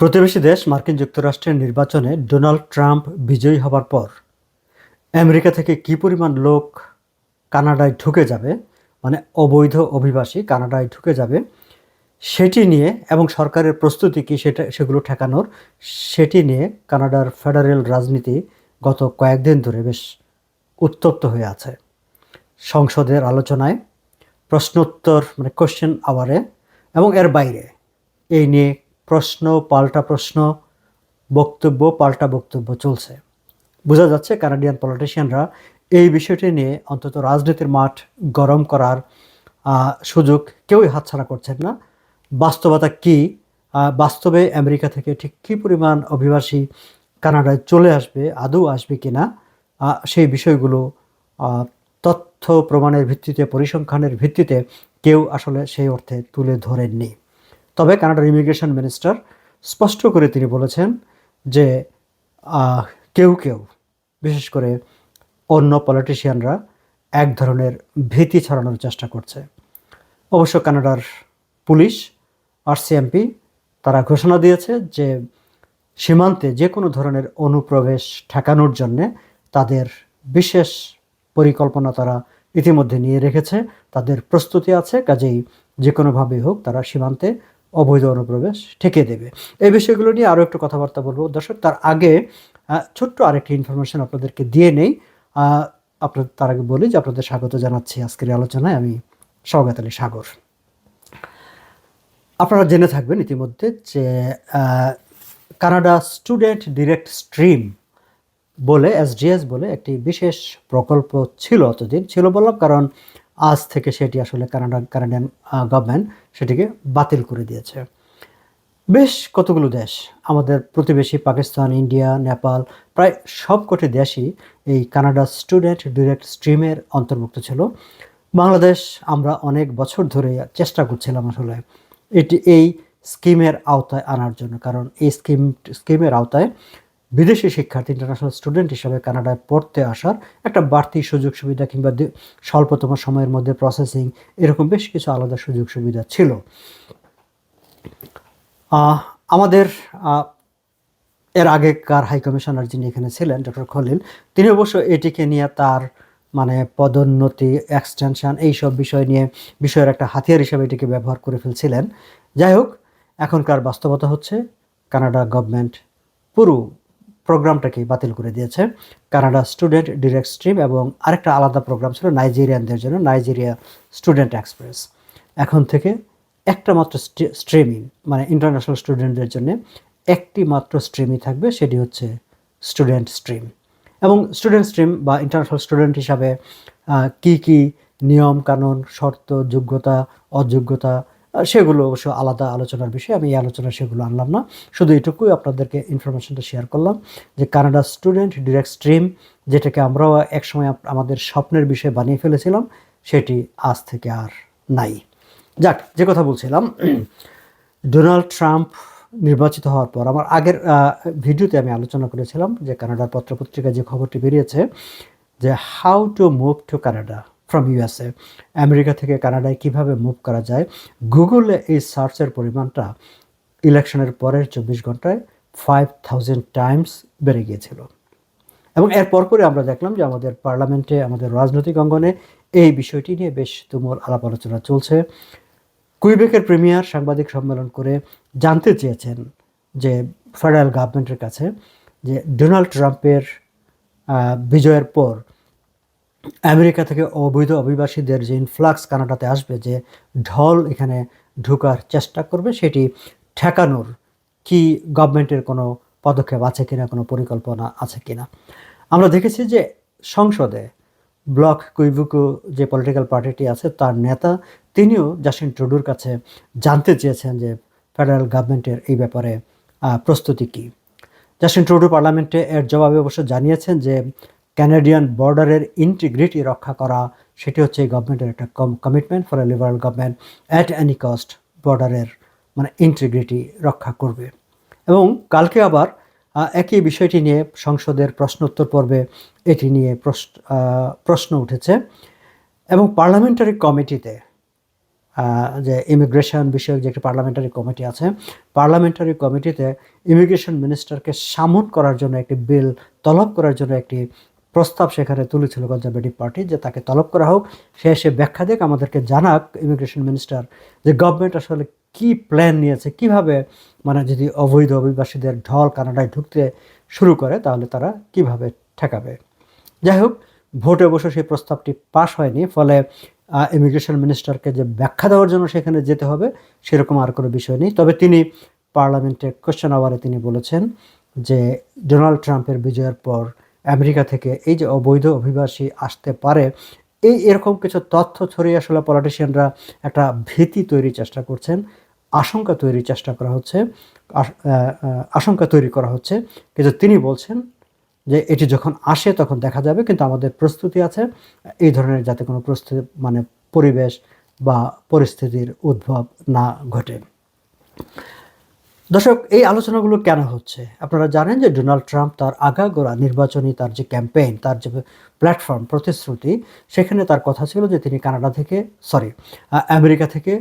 প্রতিবেশী দেশ মার্কিন যুক্তরাষ্ট্রের নির্বাচনে ডোনাল্ড ট্রাম্প বিজয়ী হবার পর আমেরিকা থেকে কি পরিমাণ লোক কানাডায় ঢুকে যাবে মানে অবৈধ অভিবাসী কানাডায় ঢুকে যাবে, সেটি নিয়ে এবং সরকারের প্রস্তুতি কী সেটা, সেগুলো ঠেকানোর, সেটি নিয়ে কানাডার ফেডারেল রাজনীতি গত কয়েকদিন ধরে বেশ উত্তপ্ত হয়ে আছে। সংসদের আলোচনায়, প্রশ্নোত্তর মানে কোশ্চেন আওয়ারে এবং এর বাইরে এই নিয়ে প্রশ্ন, পাল্টা প্রশ্ন, বক্তব্য, পাল্টা বক্তব্য চলছে। বোঝা যাচ্ছে কানাডিয়ান পলিটিশিয়ানরা এই বিষয়টি নিয়ে অন্তত রাজনীতির মাঠ গরম করার সুযোগ কেউই হাতছাড়া করছেন না। বাস্তবতা কি? বাস্তবে আমেরিকা থেকে ঠিক কী পরিমাণ অভিবাসী কানাডায় চলে আসবে, আদৌ আসবে কি না সেই বিষয়গুলো তথ্য প্রমাণের ভিত্তিতে, পরিসংখ্যানের ভিত্তিতে কেউ আসলে সেই অর্থে তুলে ধরেননি। তবে কানাডার ইমিগ্রেশন মিনিস্টার স্পষ্ট করে তিনি বলেছেন যে কেউ কেউ, বিশেষ করে অন্য পলিটিশিয়ানরা এক ধরনের ভীতি ছড়ানোর চেষ্টা করছে। অবশ্য কানাডার পুলিশ, আর সিএমপি তারা ঘোষণা দিয়েছে যে সীমান্তে যে কোনো ধরনের অনুপ্রবেশ ঠেকানোর জন্যে তাদের বিশেষ পরিকল্পনা তারা ইতিমধ্যে নিয়ে রেখেছে। তাদের প্রস্তুতি আছে, কাজেই যে কোনোভাবেই হোক তারা সীমান্তে অবৈধ অনুপ্রবেশ ঠেকে দেবে। এই বিষয়গুলো নিয়ে আরও একটু কথাবার্তা বলব। দর্শক তার আগে ছোট্ট আরেকটি ইনফরমেশন আপনাদেরকে দিয়ে নেই। আহ, আপনার তার আগে বলি যে আপনাদের স্বাগত জানাচ্ছি আজকের আলোচনায় আমি সৌগাত আলী সাগর। আপনারা জেনে থাকবেন ইতিমধ্যে যে কানাডা স্টুডেন্ট ডিরেক্ট স্ট্রিম বলে এসডিএস বলে একটি বিশেষ প্রকল্প ছিল অতদিন ছিল বললাম কারণ আজ থেকে সেটি আসলে কানাডা, কানাডিয়ান গভর্নমেন্ট সেটিকে বাতিল করে দিয়েছে। বেশ কতগুলো দেশ, আমাদের প্রতিবেশী পাকিস্তান, ইন্ডিয়া, নেপাল, প্রায় সবকটি দেশই এই কানাডা স্টুডেন্ট ডিরেক্ট স্ট্রিমের অন্তর্ভুক্ত ছিল। বাংলাদেশ আমরা অনেক বছর ধরে চেষ্টা করছিলাম আসলে এটি, এই স্কিমের আওতায় আনার জন্য, কারণ এই স্কিম স্কিমের আওতায় বিদেশি শিক্ষার্থী ইন্টারন্যাশনাল স্টুডেন্ট হিসাবে কানাডায় পড়তে আসার একটা বাড়তি সুযোগ সুবিধা কিংবা স্বল্পতম সময়ের মধ্যে প্রসেসিং এরকম বেশ কিছু আলাদা সুযোগ সুবিধা ছিল। আমাদের এর আগেকার হাই কমিশনার যিনি এখানে ছিলেন ডক্টর খলিল, তিনি অবশ্য এটিকে নিয়ে তার মানে পদোন্নতি এক্সটেনশন এইসব বিষয় নিয়ে বিষয়ের একটা হাতিয়ার হিসেবে এটিকে ব্যবহার করে ফেলছিলেন। যাই হোক, এখনকার বাস্তবতা হচ্ছে কানাডা গভর্নমেন্ট পুরো প্রোগ্রামটাকে বাতিল করে দিয়েছে। কানাডা স্টুডেন্ট ডিরেক্ট স্ট্রিম এবং আরেকটা আলাদা প্রোগ্রাম ছিল নাইজেরিয়ানদের জন্য, নাইজেরিয়া স্টুডেন্ট এক্সপ্রেস। এখন থেকে একটা মাত্র স্ট্রিমিং মানে ইন্টারন্যাশনাল স্টুডেন্টদের জন্য একটি মাত্র স্ট্রিমই থাকবে, সেটি হচ্ছে স্টুডেন্ট স্ট্রিম। এবং স্টুডেন্ট স্ট্রিম বা ইন্টারন্যাশনাল স্টুডেন্ট হিসাবে কি কি নিয়ম, কানুন, শর্ত, যোগ্যতা, অযোগ্যতা সেগুলো অবশ্য আলাদা আলোচনার বিষয়, আমি এই আলোচনা সেগুলো আনলাম না। শুধু এটুকুই আপনাদেরকে ইনফরমেশনটা শেয়ার করলাম যে কানাডা স্টুডেন্ট ডিরেক্ট স্ট্রিম যেটাকে আমরাও একসময় আমাদের স্বপ্নের বিষয় বানিয়ে ফেলেছিলাম, সেটি আজ থেকে আর নাই। যাক, যে কথা বলছিলাম ডোনাল্ড ট্রাম্প নির্বাচিত হওয়ার পর, আমার আগের ভিডিওতে আমি আলোচনা করেছিলাম যে কানাডার পত্রপত্রিকায় যে খবরটি বেরিয়েছে, যে how to move to Canada from USA America থেকে কানাডায় কীভাবে মুভ করা যায়? গুগলে এই সার্চের পরিমাণটা ইলেকশনের পরের চব্বিশ ঘন্টায় ফাইভ থাউজেন্ড টাইমস বেড়ে গিয়েছিল। এবং এর পরপরই আমরা দেখলাম যে আমাদের পার্লামেন্টে আমাদের রাজনৈতিক অঙ্গনে এই বিষয়টি নিয়ে বেশ তুমুল আলাপ আলোচনা চলছে। কুইবেকের প্রিমিয়ার সাংবাদিক সম্মেলন করে জানতে চেয়েছেন যে ফেডারেল গভর্নমেন্টের কাছে যে ডোনাল্ড ট্রাম্পের বিজয়ের পর আমেরিকা থেকে অবৈধ অভিবাসীদের যে ইনফ্লাক্স কানাডাতে আসবে, যে ঢল এখানে ঢোকার চেষ্টা করবে, সেটি ঠেকানোর কি গভর্নমেন্টের কোনো পদক্ষেপ আছে কিনা, কোনো পরিকল্পনা আছে কিনা? আমরা দেখেছি যে সংসদে ব্লক কুইবুকু যে পলিটিক্যাল পার্টিটি আছে, তার নেতা তিনিও জাসিন ট্রুডুর কাছে জানতে চেয়েছেন যে ফেডারেল গভর্নমেন্টের এই ব্যাপারে প্রস্তুতি কী। জাস্টিন ট্রুডো পার্লামেন্টে এর জবাবে অবশ্য জানিয়েছেন যে ক্যানাডিয়ান বর্ডারের ইন্টিগ্রিটি রক্ষা করা, সেটি হচ্ছে এই গভর্নমেন্টের একটা কম commitment for a liberal government at any cost বর্ডারের মানে ইন্টিগ্রিটি রক্ষা করবে। এবং কালকে আবার একই বিষয়টি নিয়ে সংসদের প্রশ্নোত্তর পর্বে এটি নিয়ে প্রশ্ন প্রশ্ন উঠেছে। এবং পার্লামেন্টারি কমিটিতে যে ইমিগ্রেশন বিষয়ক যে একটি পার্লামেন্টারি কমিটি আছে পার্লামেন্টারি কমিটিতে ইমিগ্রেশন মিনিস্টারকে সামন করার জন্য একটি বিল তলব করার জন্য একটি প্রস্তাব সেখানে তুলেছিল কনজারভেটিভ পার্টি যে তাকে তলব করা হোক। সে এসে ব্যাখ্যা দেখ আমাদেরকে জানাক ইমিগ্রেশন মিনিস্টার যে গভর্নমেন্ট আসলে কি প্ল্যান নিয়েছে, কীভাবে মানে যদি অবৈধ অভিবাসীদের ঢল কানাডায় ঢুকতে শুরু করে, তাহলে তারা কীভাবে ঠেকাবে। যাই হোক, ভোটে বসে সেই প্রস্তাবটি পাশ হয়নি, ফলে ইমিগ্রেশন মিনিস্টারকে যে ব্যাখ্যা দেওয়ার জন্য সেখানে যেতে হবে, সেরকম আর কোনো বিষয় নেই। তবে তিনি পার্লামেন্টে কোশ্চেন আওয়ারে তিনি বলেছেন যে ডোনাল্ড ট্রাম্পের বিজয়ের পর আমেরিকা থেকে এই যে অবৈধ অভিবাসী আসতে পারে, এই এরকম কিছু তথ্য ছড়িয়ে আসলে পলিটিশিয়ানরা একটা ভীতি তৈরির চেষ্টা করছেন, আশঙ্কা তৈরির চেষ্টা করা হচ্ছে আশঙ্কা তৈরি করা হচ্ছে। কিন্তু তিনি বলছেন যে এটি যখন আসে তখন দেখা যাবে, কিন্তু আমাদের প্রস্তুতি আছে, এই ধরনের যাতে কোনো প্রস্তুতি মানে পরিবেশ বা পরিস্থিতির উদ্ভব না ঘটে। দর্শক, এই আলোচনাগুলো কেন হচ্ছে? আপনারা জানেন যে ডোনাল্ড ট্রাম্প তার আগাগোড়া নির্বাচনী তার যে ক্যাম্পেইন, তার যে প্ল্যাটফর্ম প্রতিশ্রুতি, সেখানে তার কথা ছিল যে তিনি কানাডা থেকে, সরি আমেরিকা থেকে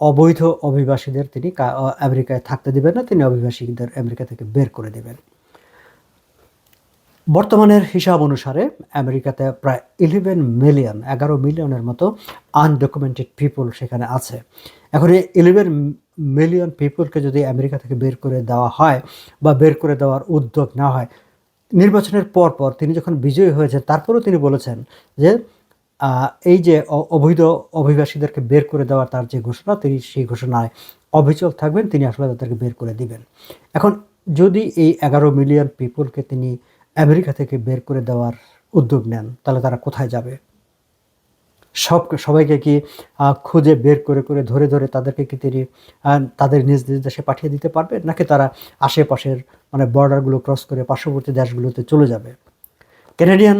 অবৈধ অভিবাসীদের তিনি আমেরিকায় থাকতে দেবেন না, তিনি অভিবাসীদের আমেরিকা থেকে বের করে দেবেন। বর্তমানের হিসাব অনুসারে আমেরিকাতে প্রায় ইলেভেন মিলিয়ন এগারো মিলিয়নের মতো আনডকুমেন্টেড পিপল সেখানে আছে। এখন এই ইলেভেন মিলিয়ন পিপলকে যদি আমেরিকা থেকে বের করে দেওয়া হয় বা বের করে দেওয়ার উদ্যোগ না হয়, নির্বাচনের পর পর তিনি যখন বিজয়ী হয়েছেন, তারপরেও তিনি বলেছেন যে এই যে অবৈধ অভিবাসীদেরকে বের করে দেওয়ার তার যে ঘোষণা, তিনি সেই ঘোষণায় অবিচল থাকবেন, তিনি আসলে তাদেরকে বের করে দিবেন। এখন যদি এই এগারো মিলিয়ন পিপলকে তিনি আমেরিকা থেকে বের করে দেওয়ার উদ্যোগ নেন, তাহলে তারা কোথায় যাবে? সব সবাইকে কি খুঁজে বের করে করে ধরে ধরে তাদেরকে কি তিনি তাদের নিজ নিজ দেশে পাঠিয়ে দিতে পারবে? নাকি তারা আশেপাশের মানে বর্ডারগুলো ক্রস করে পার্শ্ববর্তী দেশগুলোতে চলে যাবে? ক্যানাডিয়ান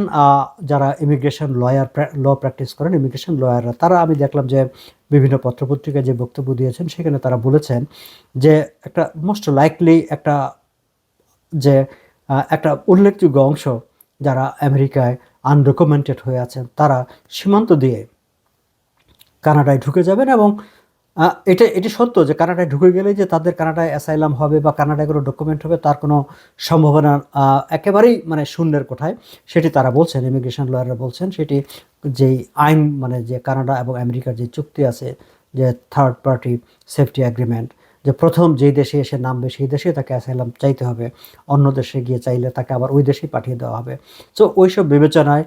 যারা ইমিগ্রেশন লয়ার ল প্র্যাকটিস করেন ইমিগ্রেশন লয়াররা তারা আমি দেখলাম যে বিভিন্ন পত্রপত্রিকায় যে বক্তব্য দিয়েছেন, সেখানে তারা বলেছেন যে একটা মোস্ট লাইকলি একটা যে একটা উল্লেখযোগ্য অংশ যারা আমেরিকায় আনডকুমেন্টেড হয়ে আছেন, তারা সীমান্ত দিয়ে কানাডায় ঢুকে যাবেন এবং এটা, এটি সত্য যে কানাডায় ঢুকে গেলে যে তাদের কানাডায় অ্যাসাইলাম হবে বা কানাডায় কোনো ডকুমেন্ট হবে তার কোনো সম্ভাবনা একেবারেই মানে শূন্যের কোঠায়। সেটি তারা বলছেন ইমিগ্রেশন লয়াররা বলছেন, সেটি যেই আইন মানে যে কানাডা এবং আমেরিকার যে চুক্তি আছে যে থার্ড পার্টি সেফটি অ্যাগ্রিমেন্ট যে প্রথম যেই দেশে এসে নামবে, সেই দেশে তাকে অ্যাসাইলাম চাইতে হবে। অন্য দেশে গিয়ে চাইলে তাকে আবার ওই দেশেই পাঠিয়ে দেওয়া হবে। সো ওইসব বিবেচনায়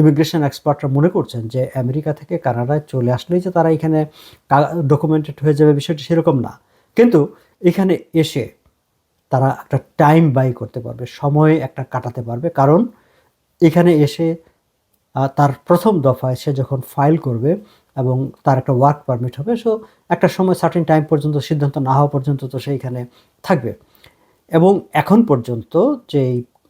ইমিগ্রেশন এক্সপার্টরা মনে করছেন যে আমেরিকা থেকে কানাডায় চলে আসলেই যে তারা এখানে ডকুমেন্টেড হয়ে যাবে বিষয়টি সেরকম না। কিন্তু এখানে এসে তারা একটা টাইম বাই করতে পারবে, সময় একটা কাটাতে পারবে। কারণ এখানে এসে তার প্রথম দফায় সে যখন ফাইল করবে এবং তার একটা ওয়ার্ক পারমিট হবে। সো একটা সময় সার্টেন টাইম পর্যন্ত, সিদ্ধান্ত না হওয়া পর্যন্ত তো সেইখানে থাকবে। এবং এখন পর্যন্ত যে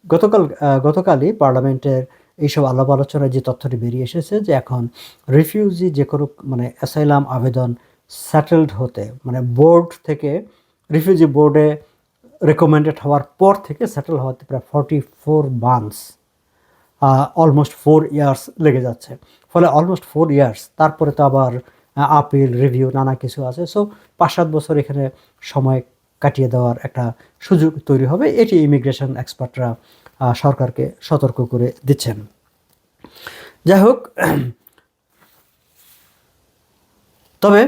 গতকাল গতকালই পার্লামেন্টের এইসব আলাপ আলোচনায় যে তথ্যটি বেরিয়ে এসেছে যে এখন রিফিউজি যে কোনো মানে অ্যাসাইলাম আবেদন সেটেলড হতে মানে বোর্ড থেকে রিফিউজি বোর্ডে রেকমেন্ডেড হওয়ার পর থেকে সেটেল হওয়াতে প্রায় forty four months almost four years লেগে যাচ্ছে। ফলে অলমোস্ট ফোর ইয়ার্স তারপরে তো আবার আপিল রিভিউ নানা কিছু আছে। সো পাঁচ সাত বছর এখানে সময় কাটিয়ে দেওয়ার একটা সুযোগ তৈরি হবে। এটি ইমিগ্রেশন এক্সপার্টরা সরকারকে সতর্ক করে দিচ্ছেন। যাই হোক, তবে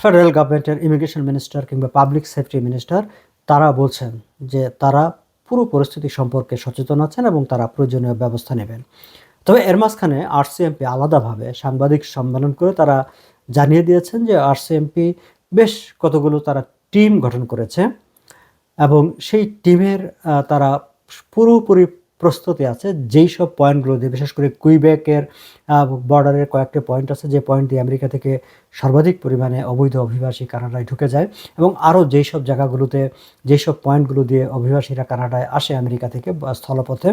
ফেডারেল গভর্নমেন্টের ইমিগ্রেশন মিনিস্টার কিংবা পাবলিক সেফটি মিনিস্টার তারা বলছেন যে তারা পুরো পরিস্থিতি সম্পর্কে সচেতন আছেন এবং তারা প্রয়োজনীয় ব্যবস্থা নেবেন। তবে এর মাঝখানে আরসিএমপি আলাদাভাবে সাংবাদিক সম্মেলন করে তারা জানিয়ে দিয়েছেন যে আরসিএমপি বেশ কতগুলো তারা টিম গঠন করেছে এবং সেই টিমের তারা পুরোপুরি প্রস্তুতি আছে, যেই সব পয়েন্টগুলো দিয়ে, বিশেষ করে কুইবেকের বর্ডারের কয়েকটি পয়েন্ট আছে, যে পয়েন্ট দিয়ে আমেরিকা থেকে সর্বাধিক পরিমাণে অবৈধ অভিবাসী কানাডায় ঢুকে যায় এবং আরও যেই সব জায়গাগুলোতে, যেই সব পয়েন্টগুলো দিয়ে অভিবাসীরা কানাডায় আসে আমেরিকা থেকে স্থলপথে,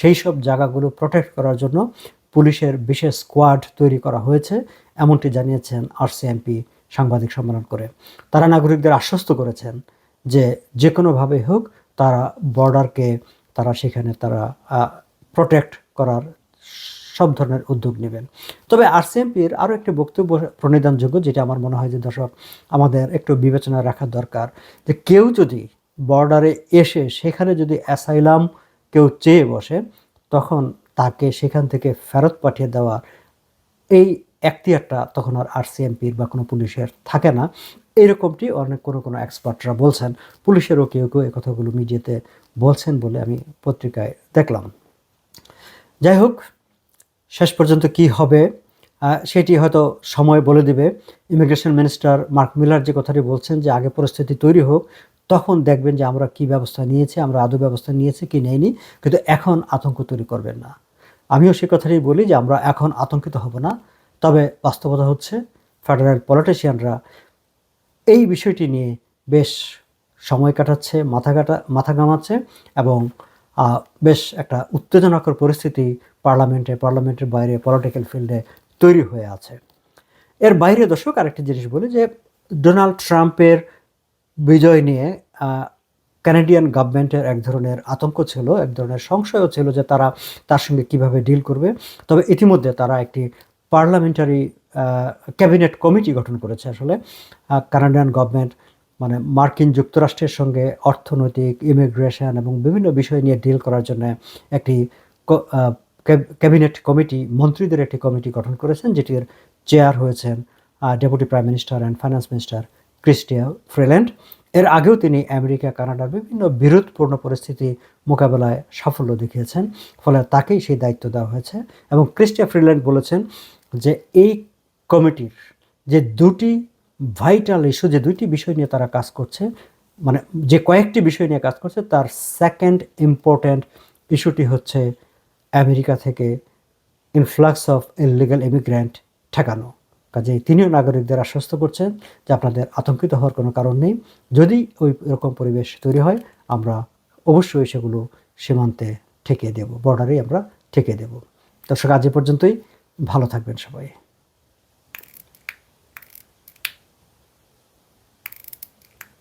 সেই সব জায়গাগুলো প্রোটেক্ট করার জন্য পুলিশের বিশেষ স্কোয়াড তৈরি করা হয়েছে, এমনটি জানিয়েছেন আরসিএমপি সাংবাদিক সম্মেলন করে। তারা নাগরিকদের আশ্বস্ত করেছেন যে যে কোনোভাবেই হোক, তারা বর্ডারকে তারা সেখানে তারা প্রোটেক্ট করার সব ধরনের উদ্যোগ নেবেন। তবে আর আরসিএমপির আরও একটি বক্তব্য প্রণিধানযোগ্য, যেটা আমার মনে হয় যে দর্শক, আমাদের একটু বিবেচনা রাখা দরকার, যে কেউ যদি বর্ডারে এসে সেখানে যদি অ্যাসাইলাম কেউ চেয়ে বসে, তখন তাকে সেখান থেকে ফেরত পাঠিয়ে দেওয়া এই এখতিয়ারটা তখন আর আরসিএমপির বা কোনো পুলিশের থাকে না। এরকমটি অনেক কোনো কোনো এক্সপার্টরা বলছেন। পুলিশেরও কেউ কেউ এই কথাগুলো মিডিয়াতে বলছেন বলে আমি পত্রিকায় দেখলাম। যাই হোক, শেষ পর্যন্ত কি হবে সেটি হয়তো সময় বলে দিবে। ইমিগ্রেশন মিনিস্টার মার্ক মিলার যে কথাটি বলছেন যে আগে পরিস্থিতি তৈরি হোক, তখন দেখবেন যে আমরা কি ব্যবস্থা নিয়েছি, আমরা আদৌ ব্যবস্থা নিয়েছি কি নেইনি, কিন্তু এখন আতঙ্ক তৈরি করবেন না। আমিও সে কথাটি বলি যে আমরা এখন আতঙ্কিত হব না, তবে বাস্তবতা হচ্ছে ফেডারেল পলিটিশিয়ানরা এই বিষয়টি নিয়ে বেশ সময় কাটাচ্ছে, মাথা কাটা, মাথা ঘামাচ্ছে এবং বেশ একটা উত্তেজনাকর পরিস্থিতি পার্লামেন্টে, পার্লামেন্টের বাইরে, পলিটিক্যাল ফিল্ডে তৈরি হয়ে আছে। এর বাইরে দর্শক, আরেকটি জিনিস বলি যে, ডোনাল্ড ট্রাম্পের বিজয় নিয়ে কানাডিয়ান গভর্নমেন্টের এক ধরনের আতঙ্ক ছিল, এক ধরনের সংশয়ও ছিল যে তারা তার সঙ্গে কীভাবে ডিল করবে। তবে ইতিমধ্যে তারা একটি পার্লামেন্টারি ক্যাবিনেট কমিটি গঠন করেছে আসলে। কানাডিয়ান গভর্নমেন্ট মানে মার্কিন যুক্তরাষ্ট্রের সঙ্গে অর্থনৈতিক, ইমিগ্রেশন এবং বিভিন্ন বিষয় নিয়ে ডিল করার জন্য একটি ক্যাবিনেট কমিটি, মন্ত্রীদের একটি কমিটি গঠন করেছেন, যেটির চেয়ার হয়েছেন deputy prime minister and finance minister Chrystia Freeland. এর আগেও তিনি আমেরিকা কানাডার বিভিন্ন বিরোধপূর্ণ পরিস্থিতি মোকাবেলায় সাফল্য দেখিয়েছেন, ফলে তাকেই সেই দায়িত্ব দেওয়া হয়েছে। এবং ক্রিস্টিয়া ফ্রিল্যান্ড বলেছেন যে এই কমিটির যে দুটি ভাইটাল ইস্যু যে দুইটি বিষয় নিয়ে তারা কাজ করছে মানে যে কয়েকটি বিষয় নিয়ে কাজ করছে, তার সেকেন্ড ইম্পর্ট্যান্ট ইস্যুটি হচ্ছে আমেরিকা থেকে ইনফ্লাক্স অফ ইলিগাল ইমিগ্র্যান্ট ঠেকানো। কাজেই তিনিও নাগরিকদের আশ্বস্ত করছেন যে আপনাদের আতঙ্কিত হওয়ার কোনো কারণ নেই। যদি ওই রকম পরিবেশ তৈরি হয়, আমরা অবশ্যই সেগুলো সীমান্তে ঠেকিয়ে দেব, বর্ডারেই আমরা ঠেকিয়ে দেব। দর্শক, আজ পর্যন্তই। ভালো থাকবেন সবাই।